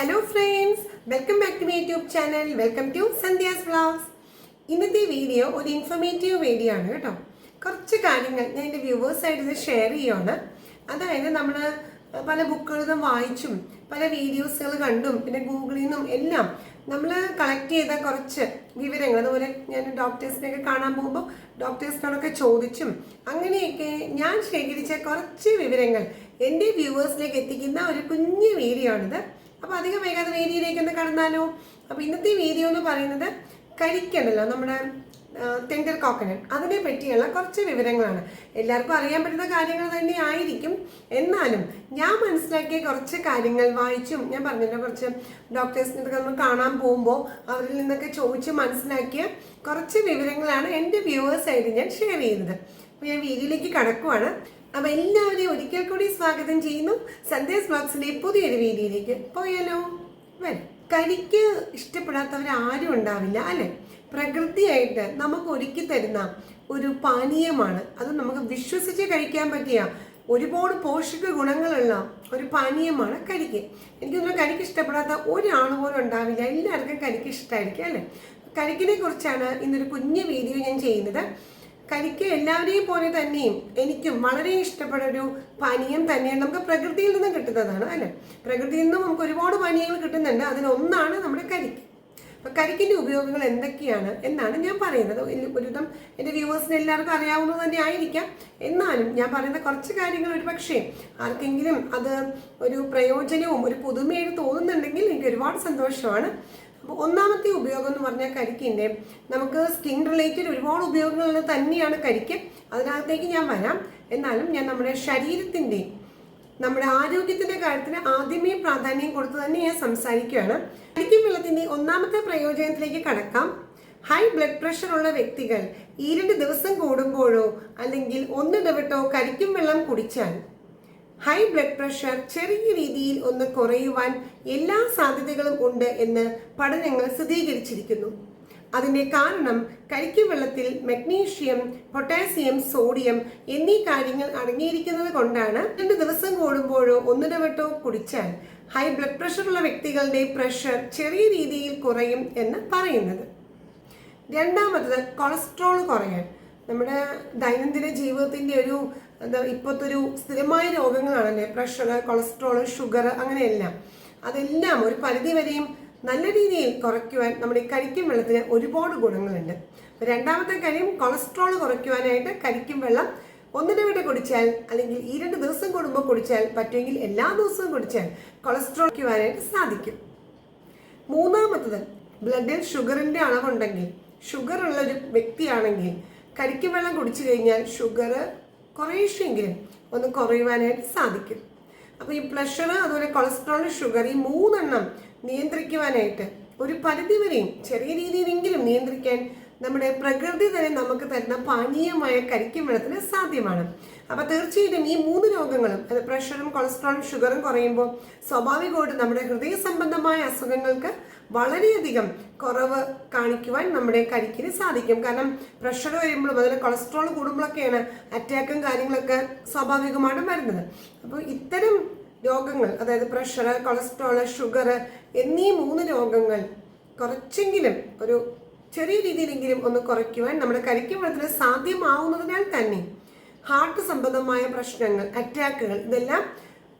Hello friends welcome back to my YouTube channel welcome to Sandhya's vlogs ഇന്നത്തെ video ഒരു informative video ആണ് കേട്ടോ. കുറച്ച് കാര്യങ്ങൾ ഞാൻ എന്റെ വ്യൂവേഴ്സായിട്ട് ഷെയർ ചെയ്യുവാണ്. അതായത് നമ്മൾ പല ബുക്കുകളും വായിച്ചും പല വീഡിയോസുകൾ കണ്ടും പിന്നെ ഗൂഗിളിൽ നിന്നും എല്ലാം നമ്മൾ കളക്ട് ചെയ്ത കുറച്ച് വിവരങ്ങൾ അതുപോലെ ഞാൻ ഡോക്ടേഴ്സിനെയൊക്കെ കാണാൻ പോകുമ്പോൾ ഡോക്ടേഴ്സിനോടൊക്കെ ചോദിച്ചും അങ്ങനെയൊക്കെ ഞാൻ ശേഖരിച്ച കുറച്ച് വിവരങ്ങൾ എന്റെ വ്യൂവേഴ്സിലേക്ക് എത്തിക്കുന്ന ഒരു കുഞ്ഞു വീഡിയോ ആണിത്. അപ്പോൾ അധികം വേഗാതെ വീഡിയോയിലേക്ക് ഒന്ന് കടന്നാലോ? അപ്പോൾ ഇന്നത്തെ വീഡിയോ എന്ന് പറയുന്നത് കരിക്കണ്ടല്ലോ നമ്മുടെ ടെൻഡർ കോക്കനട്ട് അതിനെ പറ്റിയുള്ള കുറച്ച് വിവരങ്ങളാണ്. എല്ലാവർക്കും അറിയാൻ പറ്റുന്ന കാര്യങ്ങൾ തന്നെ ആയിരിക്കും. എന്നാലും ഞാൻ മനസ്സിലാക്കിയ കുറച്ച് കാര്യങ്ങൾ വായിച്ചും ഞാൻ പറഞ്ഞല്ലോ കുറച്ച് ഡോക്ടേഴ്സിനൊക്കെ നമ്മൾ കാണാൻ പോകുമ്പോൾ അവരിൽ നിന്നൊക്കെ ചോദിച്ച് മനസ്സിലാക്കിയ കുറച്ച് വിവരങ്ങളാണ് എന്റെ വ്യൂവേഴ്സായിട്ട് ഞാൻ ഷെയർ ചെയ്യുന്നത്. അപ്പോൾ ഞാൻ വീതിയിലേക്ക് കടക്കുവാണ്. അപ്പൊ എല്ലാവരെയും ഒരിക്കൽ കൂടി സ്വാഗതം ചെയ്യുന്നു. സന്ദേശ് ബ്ലോഗ്സിന്റെ പുതിയൊരു വീഡിയോയിലേക്ക് പോയാലോ? വരും. കരിക്ക് ഇഷ്ടപ്പെടാത്തവർ ആരും ഉണ്ടാവില്ല അല്ലെ? പ്രകൃതിയായിട്ട് നമുക്ക് ഒരുക്കി തരുന്ന ഒരു പാനീയമാണ്. അത് നമുക്ക് വിശ്വസിച്ച് കഴിക്കാൻ പറ്റിയ ഒരുപാട് പോഷക ഗുണങ്ങളുള്ള ഒരു പാനീയമാണ് കരിക്ക്. എനിക്ക് തോന്നുന്നു കരിക്ക് ഇഷ്ടപ്പെടാത്ത ഒരാൾ പോലും ഉണ്ടാവില്ല. എല്ലാവർക്കും കരിക്ക് ഇഷ്ടമായിരിക്കും അല്ലേ? കരിക്കിനെ കുറിച്ചാണ് ഇന്നൊരു കുഞ്ഞു വീഡിയോ ഞാൻ ചെയ്യുന്നത്. കരിക്ക് എല്ലാവരെയും പോലെ തന്നെയും എനിക്കും വളരെ ഇഷ്ടപ്പെട്ട ഒരു പാനീയം തന്നെയാണ് നമുക്ക് പ്രകൃതിയിൽ നിന്നും കിട്ടുന്നതാണ് അല്ലെ? പ്രകൃതിയിൽ നിന്നും നമുക്ക് ഒരുപാട് പാനീയങ്ങൾ കിട്ടുന്നുണ്ട്. അതിലൊന്നാണ് നമ്മുടെ കരിക്ക്. അപ്പൊ കരിക്കിന്റെ ഉപയോഗങ്ങൾ എന്തൊക്കെയാണ് എന്നാണ് ഞാൻ പറയുന്നത്. ഒരുവിധം എന്റെ വ്യൂവേഴ്സിന് എല്ലാവർക്കും അറിയാവുന്നത് തന്നെ ആയിരിക്കാം. എന്നാലും ഞാൻ പറയുന്ന കുറച്ച് കാര്യങ്ങൾ ഒരു പക്ഷേ ആർക്കെങ്കിലും അത് ഒരു പ്രയോജനവും ഒരു പുതുമയായിട്ട് തോന്നുന്നുണ്ടെങ്കിൽ എനിക്ക് ഒരുപാട് സന്തോഷമാണ്. അപ്പോൾ ഒന്നാമത്തെ ഉപയോഗം എന്ന് പറഞ്ഞാൽ കരിക്കിന്റെ. നമുക്ക് സ്കിൻ റിലേറ്റഡ് ഒരുപാട് ഉപയോഗങ്ങൾ തന്നെയാണ് കരിക്ക്. അതിനകത്തേക്ക് ഞാൻ വരാം. എന്നാലും ഞാൻ നമ്മുടെ ശരീരത്തിന്റെ നമ്മുടെ ആരോഗ്യത്തിന്റെ കാര്യത്തിന് ആദ്യമേ പ്രാധാന്യം കൊടുത്ത് തന്നെ ഞാൻ സംസാരിക്കുകയാണ്. കരിക്കും വെള്ളത്തിന്റെ ഒന്നാമത്തെ പ്രയോജനത്തിലേക്ക് കടക്കാം. ഹൈ ബ്ലഡ് പ്രഷർ ഉള്ള വ്യക്തികൾ ഈ രണ്ട് ദിവസം കൂടുമ്പോഴോ അല്ലെങ്കിൽ ഒന്നിടവിട്ടോ കരിക്കും വെള്ളം കുടിച്ചാൽ ഹൈ ബ്ലഡ് പ്രഷർ ചെറിയ രീതിയിൽ ഒന്ന് കുറയുവാൻ എല്ലാ സാധ്യതകളും ഉണ്ട് എന്ന് പഠനങ്ങൾ സ്ഥിരീകരിച്ചിരിക്കുന്നു. അതിന്റെ കാരണം കരിക്കും വെള്ളത്തിൽ മഗ്നീഷ്യം പൊട്ടാസ്യം സോഡിയം എന്നീ കാര്യങ്ങൾ അടങ്ങിയിരിക്കുന്നത് കൊണ്ടാണ് രണ്ട് ദിവസം കൂടുമ്പോഴോ ഒന്നിടവട്ടോ കുടിച്ചാൽ ഹൈ ബ്ലഡ് പ്രഷറുള്ള വ്യക്തികളുടെ പ്രഷർ ചെറിയ രീതിയിൽ കുറയും എന്ന് പറയുന്നത്. രണ്ടാമത്തത് കൊളസ്ട്രോൾ കുറയാൻ. നമ്മുടെ ദൈനംദിന ജീവിതത്തിന്റെ ഒരു എന്താ ഇപ്പോഴത്തെ ഒരു സ്ഥിരമായ രോഗങ്ങളാണല്ലേ? പ്രഷർ കൊളസ്ട്രോൾ ഷുഗർ അങ്ങനെയെല്ലാം. അതെല്ലാം ഒരു പരിധി വരെയും നല്ല രീതിയിൽ കുറയ്ക്കുവാൻ നമ്മുടെ ഈ കരിക്കും വെള്ളത്തിന് ഒരുപാട് ഗുണങ്ങളുണ്ട്. രണ്ടാമത്തെ കാര്യം കൊളസ്ട്രോൾ കുറയ്ക്കുവാനായിട്ട് കരിക്കും വെള്ളം ഒന്നിനെ വിട്ട് കുടിച്ചാൽ അല്ലെങ്കിൽ ഈ രണ്ട് ദിവസം കൂടുമ്പോൾ കുടിച്ചാൽ പറ്റുമെങ്കിൽ എല്ലാ ദിവസവും കുടിച്ചാൽ കൊളസ്ട്രോൾ കുറയ്ക്കുവാനായിട്ട് സാധിക്കും. മൂന്നാമത്തത് ബ്ലഡിൽ ഷുഗറിന്റെ അളവുണ്ടെങ്കിൽ ഷുഗർ ഉള്ള ഒരു വ്യക്തിയാണെങ്കിൽ കരിക്കും വെള്ളം കുടിച്ചു കഴിഞ്ഞാൽ ഷുഗർ കുറേശ്ശെങ്കിലും ഒന്ന് കുറയുവാനായിട്ട് സാധിക്കും. അപ്പോൾ ഈ പ്ലഷർ അതുപോലെ കൊളസ്ട്രോൾ ഷുഗർ ഈ മൂന്നെണ്ണം നിയന്ത്രിക്കുവാനായിട്ട് ഒരു പരിധിവരെയും ചെറിയ രീതിയിലെങ്കിലും നിയന്ത്രിക്കാൻ നമ്മുടെ പ്രകൃതി തന്നെ നമുക്ക് തരുന്ന പാനീയമായ കരിക്കും വെള്ളത്തിന് സാധ്യമാണ്. അപ്പോൾ തീർച്ചയായിട്ടും ഈ മൂന്ന് രോഗങ്ങളും അത് പ്രഷറും കൊളസ്ട്രോളും ഷുഗറും കുറയുമ്പോൾ സ്വാഭാവികമായിട്ടും നമ്മുടെ ഹൃദയ സംബന്ധമായ അസുഖങ്ങൾക്ക് വളരെയധികം കുറവ് കാണിക്കുവാൻ നമ്മുടെ കരിക്കിന് സാധിക്കും. കാരണം പ്രഷർ വരുമ്പോഴും അതുപോലെ കൊളസ്ട്രോൾ കൂടുമ്പോഴൊക്കെയാണ് അറ്റാക്കും കാര്യങ്ങളൊക്കെ സ്വാഭാവികമായിട്ടും വരുന്നത്. അപ്പോൾ ഇത്തരം രോഗങ്ങൾ അതായത് പ്രഷർ കൊളസ്ട്രോൾ ഷുഗർ എന്നീ മൂന്ന് രോഗങ്ങൾ കുറച്ചെങ്കിലും ഒരു ചെറിയ രീതിയിലെങ്കിലും ഒന്ന് കുറയ്ക്കുവാൻ നമ്മുടെ കരിക്കും വെള്ളത്തിന് സാധ്യമാവുന്നതിനാൽ തന്നെ ഹാർട്ട് സംബന്ധമായ പ്രശ്നങ്ങൾ അറ്റാക്കുകൾ ഇതെല്ലാം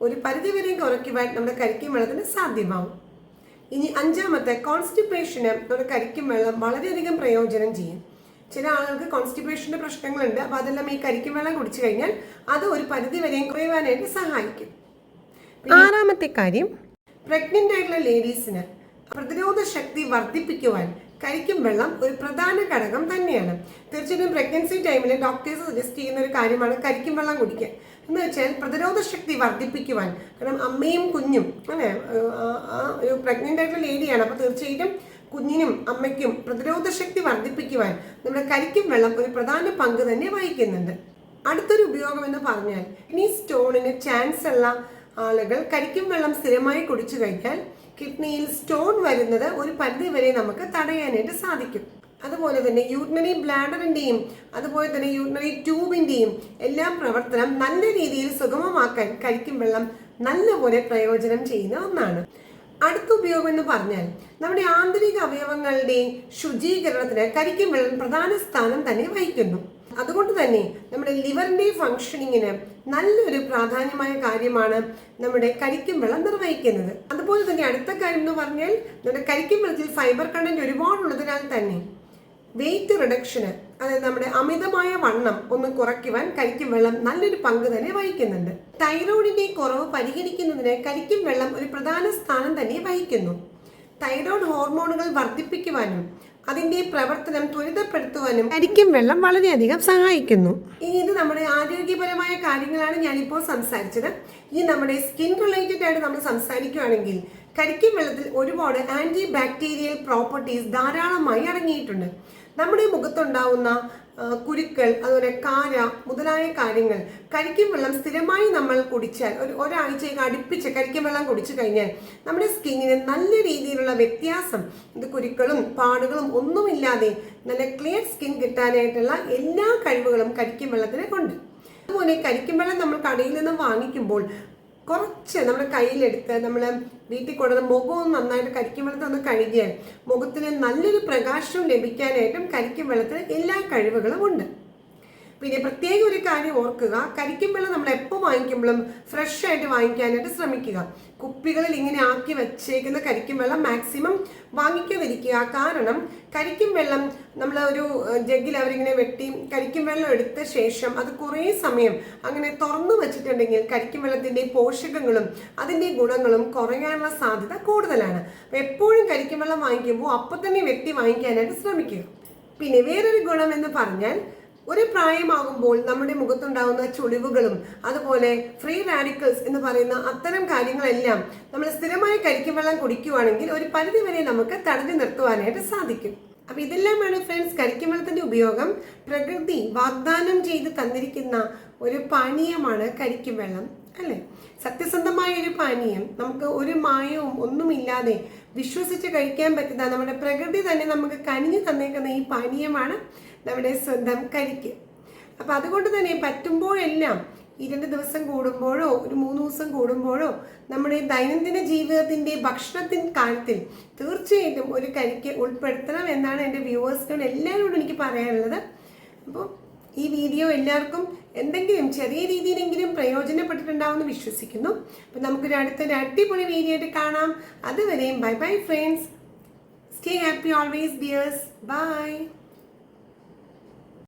ഒരു പരിധിവരെയും കുറയ്ക്കുവാൻ നമ്മുടെ കരിക്കും വെള്ളത്തിന് സാധ്യമാവും. ഇനി അഞ്ചാമത്തെ കോൺസ്റ്റിപ്പേഷന് നമ്മുടെ കരിക്കും വെള്ളം വളരെയധികം പ്രയോജനം ചെയ്യും. ചില ആളുകൾക്ക് കോൺസ്റ്റിപ്പേഷന്റെ പ്രശ്നങ്ങളുണ്ട്. അപ്പോൾ അതെല്ലാം ഈ കരിക്കും വെള്ളം കുടിച്ചു കഴിഞ്ഞാൽ അത് ഒരു പരിധി വരെയും കുറയുവാനായിട്ട് സഹായിക്കും. ആറാമത്തെ കാര്യം. പ്രഗ്നന്റ് ആയിട്ടുള്ള ലേഡീസിന് പ്രതിരോധ ശക്തി വർദ്ധിപ്പിക്കുവാൻ കരിക്കും വെള്ളം ഒരു പ്രധാന ഘടകം തന്നെയാണ്. തീർച്ചയായിട്ടും പ്രഗ്നൻസി ടൈമിൽ ഡോക്ടേഴ്സ് സജസ്റ്റ് ചെയ്യുന്ന ഒരു കാര്യമാണ് കരിക്കും വെള്ളം കുടിക്കുക. എന്ന് വെച്ചാൽ പ്രതിരോധ ശക്തി വർദ്ധിപ്പിക്കുവാൻ. കാരണം അമ്മയും കുഞ്ഞും അല്ലെ? ഒരു പ്രഗ്നന്റ് ആയിട്ടുള്ള ലേഡിയാണ് അപ്പോൾ തീർച്ചയായിട്ടും കുഞ്ഞിനും അമ്മയ്ക്കും പ്രതിരോധ ശക്തി വർദ്ധിപ്പിക്കുവാൻ നമ്മുടെ കരിക്കും വെള്ളം ഒരു പ്രധാന പങ്ക് തന്നെ വഹിക്കുന്നുണ്ട്. അടുത്തൊരു ഉപയോഗം എന്ന് പറഞ്ഞാൽ ഇനി സ്റ്റോണിന് ചാൻസ് ഉള്ള ആളുകൾ കരിക്കും വെള്ളം സ്ഥിരമായി കുടിച്ചു കഴിഞ്ഞാൽ കിഡ്നിയിൽ സ്റ്റോൺ വരുന്നത് ഒരു പരിധി വരെ നമുക്ക് തടയാനായിട്ട് സാധിക്കും. അതുപോലെ തന്നെ യൂറിനറി ബ്ലാഡറിന്റെയും അതുപോലെ തന്നെ യൂറിനറി ട്യൂബിന്റെയും എല്ലാം പ്രവർത്തനം നല്ല രീതിയിൽ സുഗമമാക്കാൻ കരിക്കും വെള്ളം നല്ലപോലെ പ്രയോജനം ചെയ്യുന്ന ഒന്നാണ്. അടുത്ത ഉപയോഗം എന്ന് പറഞ്ഞാൽ നമ്മുടെ ആന്തരിക അവയവങ്ങളുടെ ശുചീകരണത്തിന് കരിക്കും വെള്ളം പ്രധാന സ്ഥാനം തന്നെ വഹിക്കുന്നു. അതുകൊണ്ട് തന്നെ നമ്മുടെ ലിവറിന്റെ ഫങ്ഷനിങ്ങിന് നല്ലൊരു പ്രാധാന്യമായ കാര്യമാണ് നമ്മുടെ കരിക്കും വെള്ളം നിർവഹിക്കുന്നത്. അതുപോലെ തന്നെ അടുത്ത കാര്യം എന്ന് പറഞ്ഞാൽ നമ്മുടെ കരിക്കും വെള്ളത്തിൽ ഫൈബർ കണ്ടന്റ് ഒരുപാടുള്ളതിനാൽ തന്നെ വെയിറ്റ് റിഡക്ഷന് അതായത് നമ്മുടെ അമിതമായ വണ്ണം ഒന്ന് കുറയ്ക്കുവാൻ കരിക്കും വെള്ളം നല്ലൊരു പങ്ക് തന്നെ വഹിക്കുന്നുണ്ട്. തൈറോയിഡിന്റെ കുറവ് പരിഹരിക്കുന്നതിന് കരിക്കും വെള്ളം ഒരു പ്രധാന സ്ഥാനം തന്നെ വഹിക്കുന്നു. തൈറോയ്ഡ് ഹോർമോണുകൾ വർദ്ധിപ്പിക്കുവാനും അതിന്റെ പ്രവർത്തനം ത്വരിതപ്പെടുത്തുവാനും കരിക്കും വെള്ളം വളരെയധികം സഹായിക്കുന്നു. ഇനി ഇത് നമ്മുടെ ആരോഗ്യപരമായ കാര്യങ്ങളാണ് ഞാനിപ്പോൾ സംസാരിച്ചത്. ഇനി നമ്മുടെ സ്കിൻ റിലേറ്റഡ് ആയിട്ട് നമ്മൾ സംസാരിക്കുകയാണെങ്കിൽ കരിക്കും വെള്ളത്തിൽ ഒരുപാട് ആന്റി ബാക്ടീരിയൽ പ്രോപ്പർട്ടീസ് ധാരാളമായി അടങ്ങിയിട്ടുണ്ട്. നമ്മുടെ മുഖത്തുണ്ടാവുന്ന കുരുക്കൾ അതുപോലെ കാര മുതലായ കാര്യങ്ങൾ കരിക്കും വെള്ളം സ്ഥിരമായി നമ്മൾ കുടിച്ചാൽ ഒരു ഒരാഴ്ചയൊക്കെ അടുപ്പിച്ച് കരിക്കും വെള്ളം കുടിച്ചു കഴിഞ്ഞാൽ നമ്മുടെ സ്കിന്നിന് നല്ല രീതിയിലുള്ള വ്യത്യാസം ഇത് കുരുക്കളും പാടുകളും ഒന്നുമില്ലാതെ നല്ല ക്ലിയർ സ്കിൻ കിട്ടാനായിട്ടുള്ള എല്ലാ കഴിവുകളും കരിക്കും വെള്ളത്തിന് ഉണ്ട് അതുപോലെ കരിക്കും വെള്ളം നമ്മൾ കടയിൽ നിന്ന് വാങ്ങിക്കുമ്പോൾ കുറച്ച് നമ്മുടെ കയ്യിലെടുത്ത് നമ്മൾ വീട്ടിൽ കൊണ്ടുവന്ന് മുഖവും നന്നായിട്ട് കരിക്കും വെള്ളത്തിൽ ഒന്ന് കഴുകിയാൽ മുഖത്തിന് നല്ലൊരു പ്രകാശം ലഭിക്കാനായിട്ടും കരിക്കും വെള്ളത്തിന് എല്ലാ കഴിവുകളും ഉണ്ട്. പിന്നെ പ്രത്യേക ഒരു കാര്യം ഓർക്കുക. കരിക്കുമ്പോഴും നമ്മൾ എപ്പോൾ വാങ്ങിക്കുമ്പോഴും ഫ്രഷ് ആയിട്ട് വാങ്ങിക്കാനായിട്ട് ശ്രമിക്കുക. കുപ്പികളിൽ ഇങ്ങനെ ആക്കി വെച്ചേക്കുന്ന കരിക്കും വെള്ളം മാക്സിമം വാങ്ങിക്കാതിരിക്കുക. കാരണം കരിക്കും വെള്ളം നമ്മൾ ഒരു ജഗ്ഗിൽ അവരിങ്ങനെ വെട്ടി കരിക്കും വെള്ളം എടുത്ത ശേഷം അത് കുറേ സമയം അങ്ങനെ തുറന്നു വെച്ചിട്ടുണ്ടെങ്കിൽ കരിക്കും വെള്ളത്തിന്റെ പോഷകങ്ങളും അതിന്റെ ഗുണങ്ങളും കുറയാനുള്ള സാധ്യത കൂടുതലാണ്. അപ്പോൾ എപ്പോഴും കരിക്കും വെള്ളം വാങ്ങിക്കുമ്പോൾ അപ്പം തന്നെ വെട്ടി വാങ്ങിക്കാനായിട്ട് ശ്രമിക്കുക. പിന്നെ വേറൊരു ഗുണം എന്ന് പറഞ്ഞാൽ ഒരു പ്രായമാകുമ്പോൾ നമ്മുടെ മുഖത്തുണ്ടാകുന്ന ചുളിവുകളും അതുപോലെ ഫ്രീ റാഡിക്കൽസ് എന്ന് പറയുന്ന അത്തരം കാര്യങ്ങളെല്ലാം നമ്മൾ സ്ഥിരമായി കരിക്കും വെള്ളം കുടിക്കുവാണെങ്കിൽ ഒരു പരിധി വരെ നമുക്ക് തടഞ്ഞു നിർത്തുവാനായിട്ട് സാധിക്കും. അപ്പൊ ഇതെല്ലാമാണ് ഫ്രണ്ട്സ് കരിക്കും വെള്ളത്തിന്റെ ഉപയോഗം. പ്രകൃതി വാഗ്ദാനം ചെയ്ത് തന്നിരിക്കുന്ന ഒരു പാനീയമാണ് കരിക്കും വെള്ളം അല്ലെ? സത്യസന്ധമായ ഒരു പാനീയം. നമുക്ക് ഒരു മായവും ഒന്നുമില്ലാതെ വിശ്വസിച്ച് കഴിക്കാൻ പറ്റുന്ന നമ്മുടെ പ്രകൃതി തന്നെ നമുക്ക് കനിഞ്ഞു തന്നേക്കുന്ന ഈ പാനീയമാണ് നമ്മുടെ സ്വന്തം കരിക്ക്. അപ്പം അതുകൊണ്ട് തന്നെ പറ്റുമ്പോഴെല്ലാം ഈ രണ്ട് ദിവസം കൂടുമ്പോഴോ ഒരു മൂന്ന് ദിവസം കൂടുമ്പോഴോ നമ്മുടെ ദൈനംദിന ജീവിതത്തിന്റെ ഭക്ഷണത്തിൻ കാര്യത്തിൽ തീർച്ചയായിട്ടും ഒരു കരിക്ക് ഉൾപ്പെടുത്തണം എന്നാണ് എന്റെ വ്യൂവേഴ്സിനോട് എല്ലാവരോടും എനിക്ക് പറയാനുള്ളത്. അപ്പോൾ ഈ വീഡിയോ എല്ലാവർക്കും എന്തെങ്കിലും ചെറിയ രീതിയിലെങ്കിലും പ്രയോജനപ്പെട്ടിട്ടുണ്ടാവുമെന്ന് വിശ്വസിക്കുന്നു. അപ്പം നമുക്കൊരു അടുത്തൊരു അടിപൊളി വീഡിയോ ആയിട്ട് കാണാം. അതുവരെയും bye bye friends. Stay happy always dears bye